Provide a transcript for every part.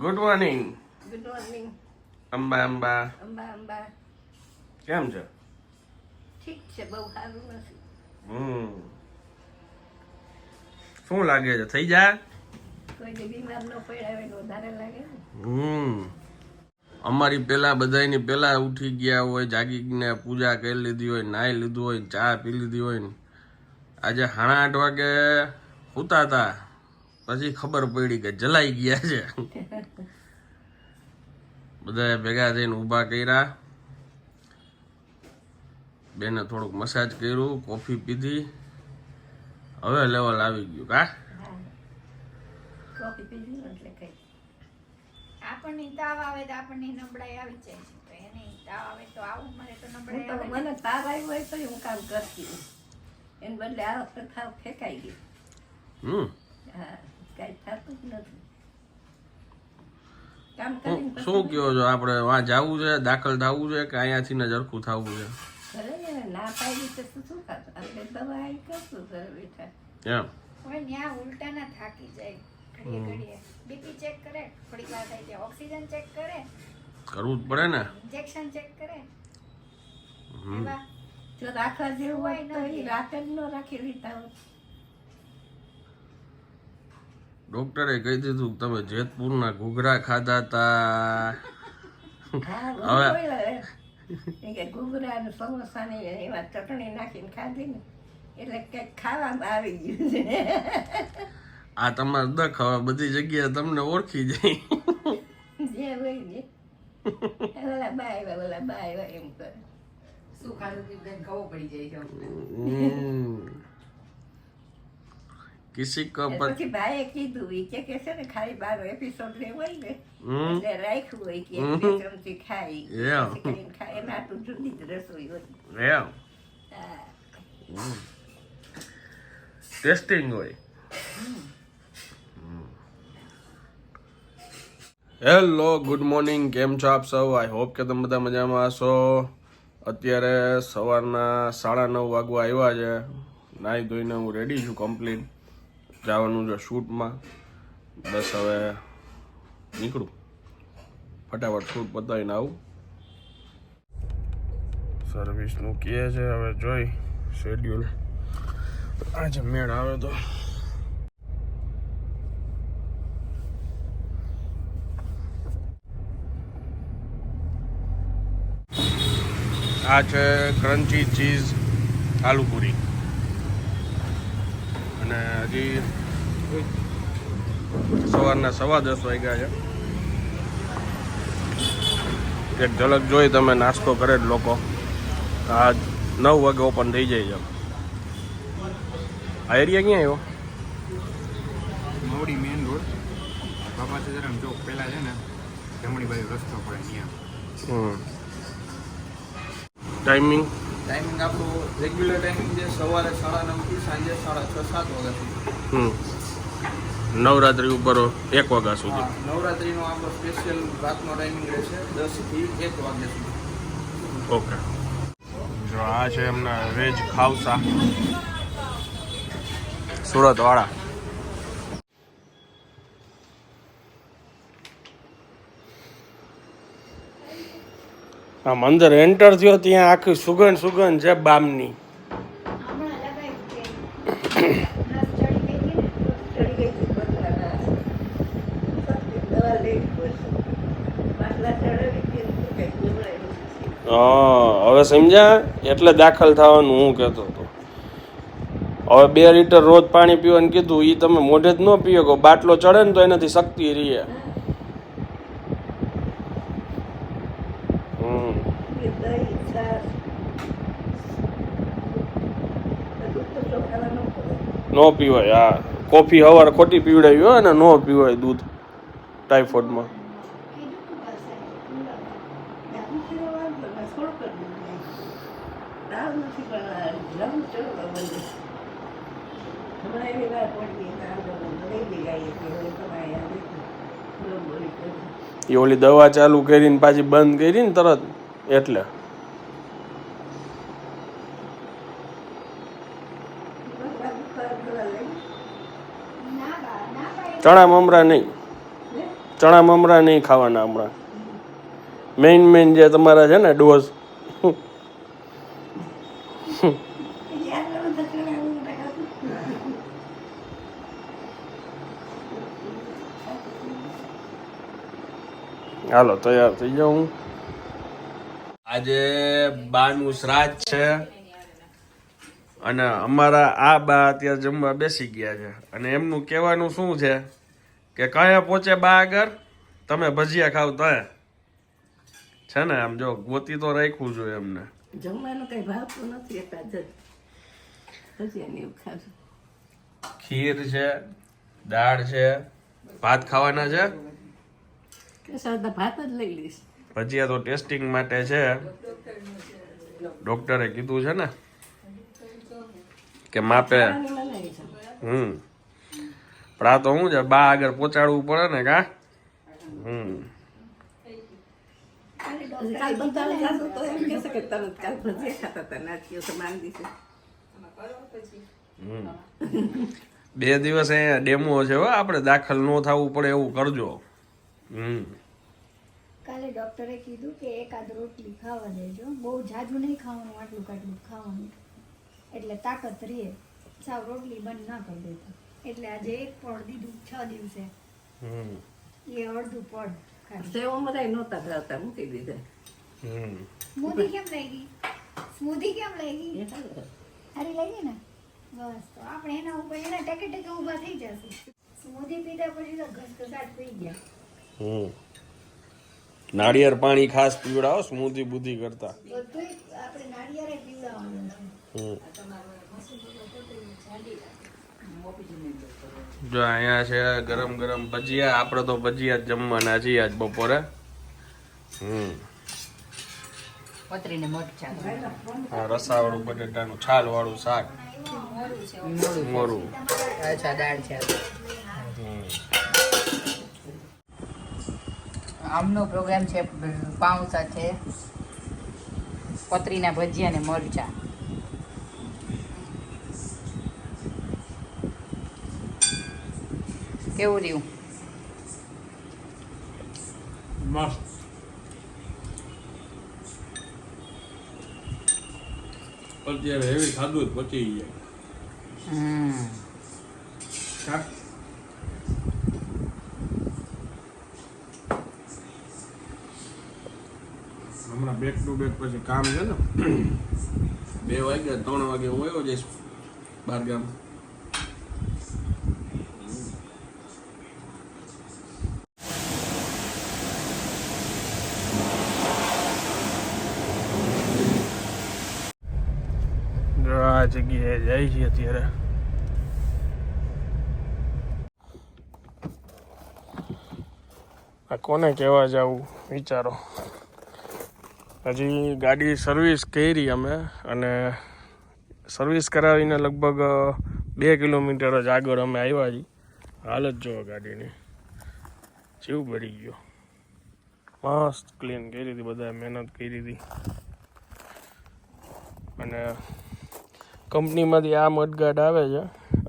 Good morning good morning Amba Amba. Amba Amba. કેમ છે? ઠીક છે બહુ સારું નથી. હમ. શું લાગે છે? થઈ જાય? કોઈ બીમાર ન પડ્યા વધારે લાગે હમ. અમારી પેલા બધાની પેલા ઉઠી ગયા હોય જાગીને પૂજા કરી લીધી હોય નાહી લીધું હોય ચા પી લીધી હોય ને. આજે સાડા આઠ વાગે સૂતા હતા પછી ખબર પડી કે જલાઈ ગયા છે. બધા ભેગા થઈને ઊભા કર્યા. બેને થોડુંક મસાજ કર્યું કોફી પીધી. હવે લેવલ આવી ગયું કા? કોફી પીધી એટલે કઈ. આપણને તાવ આવે તો આપણને નબળાઈ આવી જાય છે. તો એને તાવ આવે તો આવું મને તો નબળાઈ આવે મને તાવ આવ્યો હોય તો હું કામ કરતી. એને બદલે આ વખતે ફેંકાઈ ગઈ હમ. હા. કાંઈ થતું જ નથી. કામ શું કરીને શું કહો છો? આપણે વાં જવું છે દાખલ થવું છે કે અહીંયાથી ને જરખું થવું છે? ઘરે ના પાડી તો શું શું ખાતું આપણે દવા આવી કરશું ઘરે બેઠા? એમ. હોય ત્યાં ઉલટા થાકી જાય. ઘડીએ ઘડીએ. બીપી ચેક કરે થોડીક વાર થાય ત્યાં ઓક્સિજન ચેક કરે. કરવું જ પડે ને. ઇન્જેક્શન ચેક કરે. હમ. જો રાખવા જેવું હોય તો એ. રાતે જ ન રાખી હોય ડોક્ટરે કહી દીધું કે તમે જેતપુરના ઘૂઘરા ખાધા તા. હા હવે- ઘૂઘરા ને સમોસા એમાં ચટણી નાખીને ખાધી ને એટલે કંઈક ખાવામાં આવી ગયું છે. આ તમારે દખ હવે બધી જગ્યાએ તમને ઓળખી જાય. જે હોય ને. ઓલા બા આવ્યા ઓલા બા આવ્યા એમ કરે. શું ખાધું ખબર પડી જાય છે. અમને. હમ. કિસી કો પર પછી ભાઈએ કીધું એ કે કે છે ને ખાલી બાર એપિસોડ રે હોય ને એટલે રાખ્યું હોય કે એક ચમચી ખાઈ Yeah. ખાઈ એના હાટું જુદી જ રસોઈ હોય એમ ટેસ્ટિંગ હોય હેલો ગુડ મોર્નિંગ કેમ છો આપ સૌ? આઈ હોપ કે તમે બધા મજામાં હશો. અત્યારે સવારના સાડા નવ વાગવા આવ્યા છે. નાહી ધોઈને હું રેડી છું કમ્પ્લીટ જવાનું છે શૂટમાં. બસ હવે નીકળું. ફટાફટ શૂટ પતાવીને આવું. સર્વિસનું કહે છે હવે જોઈ શેડ્યુલ આજે મેળ આવે તો. આ છે ક્રન્ચી ચીઝ આલુપુરી. અને હજી સવારના સવા દસ વાગ્યા છે. એક ઝલક જોઈ તમે નાસ્તો કરે જ લોકો. આ નવ વાગે ઓપન થઈ જાય છે. આ એરિયા ક્યાં આવ્યો? Mavdi main road. બાબા સીતારામ ચોક પહેલાં છે ને જમણી બાજુ રસ્તો પડે ત્યાં. હમ. ટાઈમિંગ ટાઈમિંગ આપણું રેગ્યુલર ટાઈમિંગ છે સવારે સાડા નવથી સાંજે સાડા છ સાત વાગ્યા સુધી. હમ. નવરાત્રી ઉપર એક વાગ્યા સુધી. નવરાત્રીનો આપણો સ્પેશિયલ રાતનો ટાઈમિંગ રહેશે દસથી એક વાગ્યા સુધી. ઓકે. જો આ છે એમના વેજ ખાવસા. સુરત વાળા આમ અંદર એન્ટર થયો ત્યાં આખી સુગંધ સુગંધ છે બામની. હવે સમજ્યા? એટલે દાખલ થવાનું હું કહેતો હતો. હવે બે લીટર રોજ પાણી પીવાનું કીધું એ તમે મોઢે જ ન પીઓ બાટલો ચડે ને તો એનાથી શક્તિ રહીએ હમ એ દહીં, છાશ. બધું તો ચોખાવા ન પીવાય હા કોફી સવારે ખોટી પીવડાવી હોય ને ન પીવાય દૂધ ટાઈફોઈડમાં એ ઓલી દવા ચાલુ કરીને પાછી બંધ કરીને તરત લે. દાળ નથી પણ આ લમ ચડવા માંડે. હમણાં એવી વાર પડી કે આ લોકો લઈ લઈ આવીએ કે હવે તમારે આ દેખો. બરોબર કરી. એ ઓલી દવા ચાલુ કરીને પાછી બંધ કરી ને તરત એટલે બસ આ બુખાર દવા લઈ. ના બા ના બા ચણા મમરા નહીં. ચણા મમરા નહીં ખાવાના હમણાં. મેઇન મેઇન જે તમારા છે ને ડોઝ. હાલો, તૈયાર થઈ જાઉં આજે બાનું શ્રાદ્ધ છે. અને અમારા આ બા અત્યારે જમવા બેસી ગયા છે. અને એમનું કહેવાનું શું છે કે કયા પહોંચે બા આગળ તમે ભજીયા ખાવ તો છે ને આમ જો ગોતી તો રાખવું જોઈએ એમને. જમવાનું કઈ ભાવતું નથી ખીર છે દાળ છે ભાત ખાવાના છે? ભાત જ લઈ લઈશ. ભજીયા તો ટેસ્ટિંગ માટે છે. ડોક્ટરે કીધું છે ને? કે માપે. હમ. પણ આ તો શું છે બા આગળ પહોંચાડવું પડે ને કા? હમ. બે દિવસ અહીંયા ડેમો છે હો, આપણે દાખલ ન થવું પડે એવું કરજો. હમ. કાલે ડોક્ટરે કીધું કે એકાદ રોટલી ખાવા દેજો. બહુ જાજુ નહીં ખાવાનું, આટલું કાટલું ખાવાનું. એટલે તાકાત રહે. સાવ રોટલી બંધ ના કરી દેતા. એટલે આજે એક પડ દીધું છ દિવસે. એ અડધું પડ ખાલી બધા નહોતા ભાવતા મૂકી દીધા. હમ. સ્મૂધી કેમ લઈ ગઈ? સ્મૂધી કેમ લઈ ગઈ? એ લઈ ગઈ ને? બસ તો આપણે એના ઉપર એના ટેકે ટેકે ઊભા થઈ જશું. સ્મૂધી પીધા પછી તો ઘસઘસાટ પી ગયા. હમ. નાળિયેર પાણી ખાસ પીવડાવો સ્મૂધી બુધી કરતા. બધું આપણે નાળિયેરે જો અહીંયા છે ગરમ ગરમ ભજીયા. આપણે તો ભજીયા જમવાના છીએ આજ બપોરે. હમ. રસાવાળું બટેટાનું છાલ વાળું શાક. મોરું. છે. આમનો પ્રોગ્રામ છે પાઉં સાથે પતરીના ભજીયા ને મરચા. કેવું રહ્યું? મસ્ત. અત્યારે એવી ખાધું જ પચી જાય હમ. હમણાં બેક ટુ બેક પછી કામ છે ને? બે વાગે ત્રણ વાગે હું આવ્યો જઈશ બાર ગામ જો આ જગ્યાએ જાય છે અત્યારે. આ કોને કહેવા જવું, વિચારો. હજી ગાડી સર્વિસ કરી અમે અને સર્વિસ કરાવીને લગભગ બે કિલોમીટર જ આગળ અમે આવ્યા છીએ. હાલત જુઓ ગાડીની. જીવ ભરી ગયો. મસ્ત ક્લીન કરી હતી બધા મહેનત કરી હતી. અને કંપનીમાંથી આ મડગાડ આવે છે.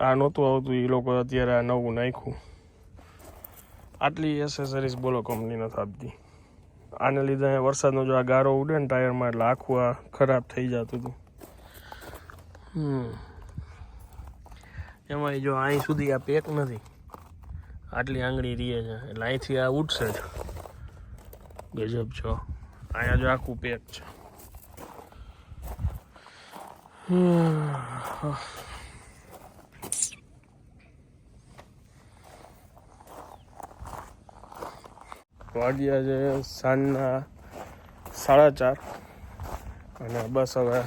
આ નહોતું આવતું એ લોકો અત્યારે આ નવું નાખ્યું. આટલી એસેસરીઝ બોલો કંપની નથી આપતી આને લીધે વરસાદનો જો આ ગારો ઉડે ને ટાયરમાં એટલે આખું આ ખરાબ થઈ જતું હતું. હમ. એમાં જો અહીં સુધી આ પેક નથી. આટલી આંગળી રીએ છે, એટલે અહીંથી આ ઉઠશે જ. ગજબ છો. અહીંયા જો આખું પેક છે. વાગ્યા છે સાંજના સાડા ચાર. અને બસ હવે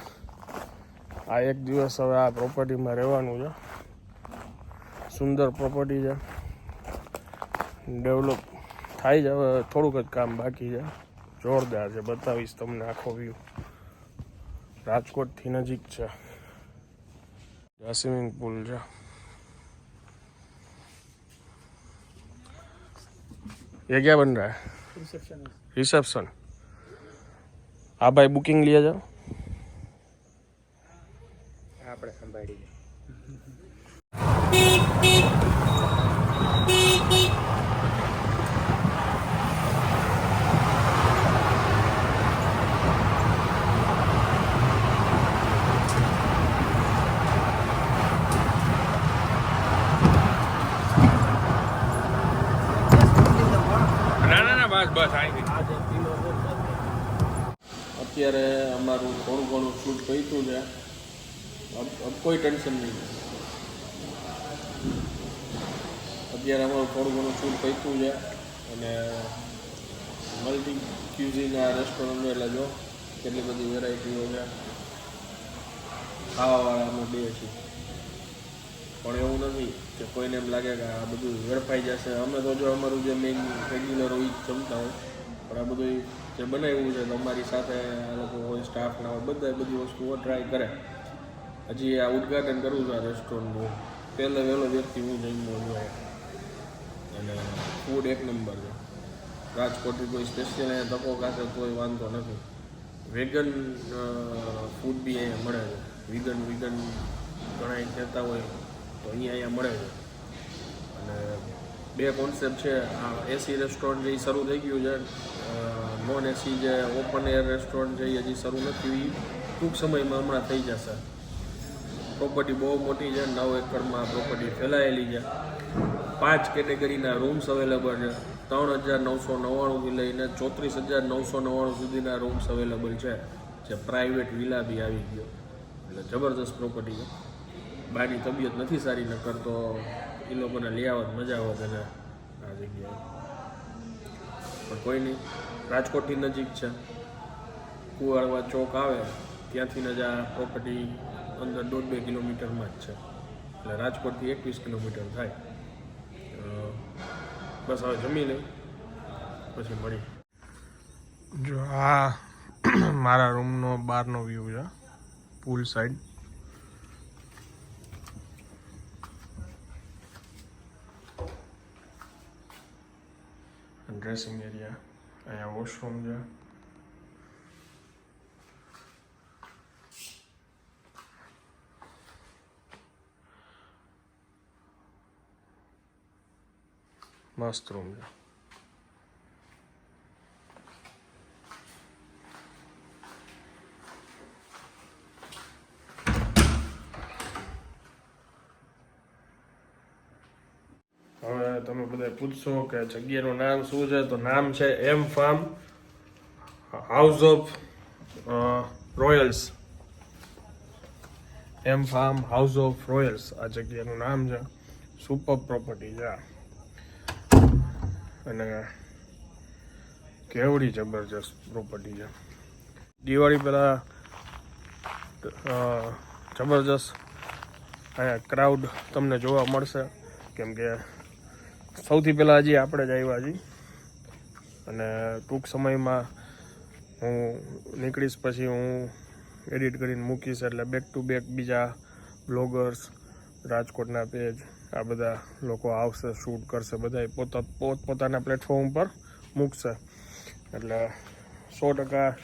આ એક દિવસ હવે આ પ્રોપર્ટીમાં રહેવાનું છે. સુંદર પ્રોપર્ટી છે. ડેવલપ થાય છે હવે થોડુંક જ કામ બાકી છે. જોરદાર છે. બતાવીશ તમને આખો વ્યૂ રાજકોટથી નજીક છે આ સ્વિમિંગ પુલ છે ये क्या बन रहा है रिसेप्शन आप भाई बुकिंग लिया जाओ આપણે સંભાળી બસ અત્યારે અમારું થોડું ઘણું શૂટ થયું છે. કોઈ ટેન્શન નહીં. અત્યારે અમારું થોડું ઘણું શૂટ થયું છે. અને મલ્ટી ક્યુઝીના રેસ્ટોરન્ટ એટલે જો, કેટલી બધી વેરાયટીઓ છે. ખાવાવાળા અમે બે છીએ પણ એવું નથી. કે કોઈને એમ લાગે કે આ બધું વેડફાઈ જશે. અમે તો જો અમારું જે મેઇન રેગ્યુલર હોય જમતા હોય. પણ આ બધું જે બનાવ્યું છે, અમારી સાથે આ લોકો હોય સ્ટાફના હોય બધા બધી વસ્તુઓ ટ્રાય કરે. હજી આ ઉદ્ઘાટન કરવું છે આ રેસ્ટોરન્ટનું પહેલો વહેલો વ્યક્તિ હું જમ્યો છું અને ફૂડ એક નંબર છે. રાજકોટથી કોઈ સ્પેશિયલ અહીંયા તકો ખાશે કોઈ વાંધો નથી. વેગન ફૂડ બી અહીંયા મળે છે. વિગન વિગન ઘણા કહેતા હોય. તો અહીંયા અહીંયા મળે છે. અને બે કોન્સેપ્ટ છે. આ એસી રેસ્ટોરન્ટ જે શરૂ થઈ ગયું છે. નોન એસી જે ઓપન એર રેસ્ટોરન્ટ એ હજી શરૂ નથી એ ટૂંક સમયમાં હમણાં થઈ જશે. પ્રોપર્ટી બહુ મોટી છે. નવ એકરમાં પ્રોપર્ટી ફેલાયેલી છે. પાંચ કેટેગરીના રૂમ્સ અવેલેબલ છે. ત્રણ હજાર નવસો નવ્વાણુંથી લઈને ચોત્રીસ હજાર નવસો નવ્વાણું સુધીના રૂમ્સ અવેલેબલ છે. જે પ્રાઇવેટ વિલા બી આવી ગયો. એટલે જબરદસ્ત પ્રોપર્ટી છે. બાની તબિયત નથી સારી, નકર તો એ લોકોને લઈ આવત મજા આવત એને આ જગ્યાએ. પણ કોઈ નહીં, રાજકોટથી નજીક છે. કુવાડવા ચોક આવે, ત્યાંથી જ આ પ્રોપર્ટી અંદર દોઢ બે કિલોમીટરમાં જ છે. એટલે રાજકોટથી એકવીસ કિલોમીટર થાય. બસ હવે જમી લઈ, પછી મળી. જો આ મારા રૂમનો બહારનો વ્યૂ છે, પુલ સાઈડ ડ્રેસિંગ એરિયા અહીંયા વોશરૂમ છે મસ્ત રૂમ છે હવે તમે બધા પૂછશો કે જગ્યાનું નામ શું છે? તો નામ છે એમ Farm House of Royals M Farm House of Royals આ જગ્યાનું નામ છે. સુપર પ્રોપર્ટી છે. અને કેવડી જબરજસ્ત પ્રોપર્ટી છે. દિવાળી પહેલાં જબરજસ્ત અહીંયા ક્રાઉડ તમને જોવા મળશે. કેમ કે સૌથી પહેલાં હજી આપણે જ આવ્યા છીએ. અને ટૂંક સમયમાં હું નીકળીશ પછી હું એડિટ કરીને મૂકીશ એટલે બેક ટુ બેક બીજા બ્લોગર્સ રાજકોટના પેજ આ બધા લોકો આવશે શૂટ કરશે બધા પોતા, પોત, પોતાના પ્લેટફોર્મ પર મૂકશે. એટલે સો ટકા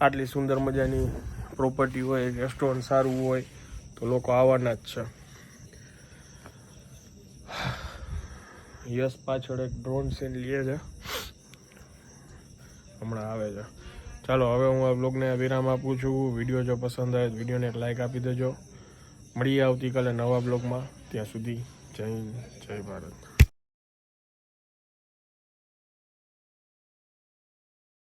આટલી સુંદર મજાની પ્રોપર્ટી હોય રેસ્ટોરન્ટ સારું હોય, તો લોકો આવવાના જ છે. યશ પાછળ એક ડ્રોન સીન લે છે. હમણાં આવે છે. ચાલો, હવે હું આ બ્લોગને વિરામ આપું છું. વીડિયો જો પસંદ આવે તો વિડીયોને એક લાઇક આપી દેજો. મળીએ આવતીકાલે નવા બ્લોગમાં ત્યાં સુધી જય જય ભારત.